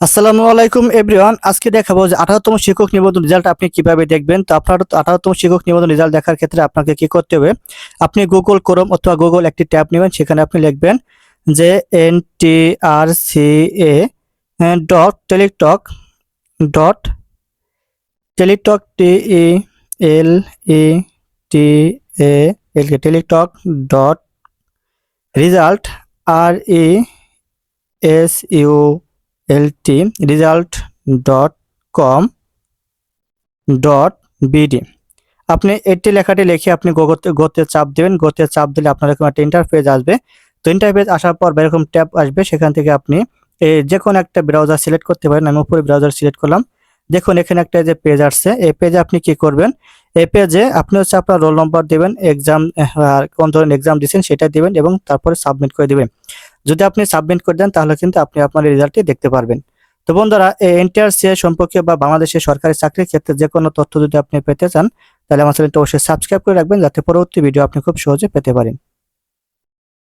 আসসালামু আলাইকুম, এভরিওয়ান। আজকে দেখাবো যে আঠারোতম শিক্ষক নিবন্ধন রেজাল্ট আপনি কীভাবে দেখবেন। তো আপনার আঠারোতম শিক্ষক নিবন্ধন রেজাল্ট দেখার ক্ষেত্রে আপনাকে কি করতে হবে? আপনি গুগল ক্রোম অথবা গুগল একটি ট্যাব নেবেন, সেখানে আপনি লিখবেন যে N T R C A dot Teletalk dot Teletalk T E L E T A L Teletalk dot result R E S U L T result dot com dot BD আপনি এটি লেখাটি লিখে আপনি গোতে গোতে চাপ দেবেন। গোতে চাপ দিলে আপনার এরকম একটা ইন্টারফেস আসবে। তো ইন্টারফেস আসার পর এরকম ট্যাব আসবে, সেখান থেকে আপনি যে কোনো একটা ব্রাউজার সিলেক্ট করতে পারেন। আমি উপরে ব্রাউজার সিলেক্ট করলাম। দেখুন, এখানে একটা যে পেজ আসছে, এই পেজে আপনি কি করবেন? এই পেজে আপনি হচ্ছে আপনার রোল নম্বর দেবেন এক্সাম কোন ধরনের এক্সাম দিচ্ছেন সেটা দিবেন এবং তারপরে সাবমিট করে দিবেন। যদি আপনি সাবমিট করে দেন, তাহলে কিন্তু আপনি আপনার রেজাল্টটি দেখতে পারবেন। তো বন্ধুরা, এই এনটিআরসি সম্পর্কে বা বাংলাদেশের সরকারি চাকরির ক্ষেত্রে যে কোনো তথ্য যদি আপনি পেতে চান, তাহলে আমার চ্যানেলটা অবশ্যই সাবস্ক্রাইব করে রাখবেন, যাতে পরবর্তী ভিডিও আপনি খুব সহজে পেতে পারেন।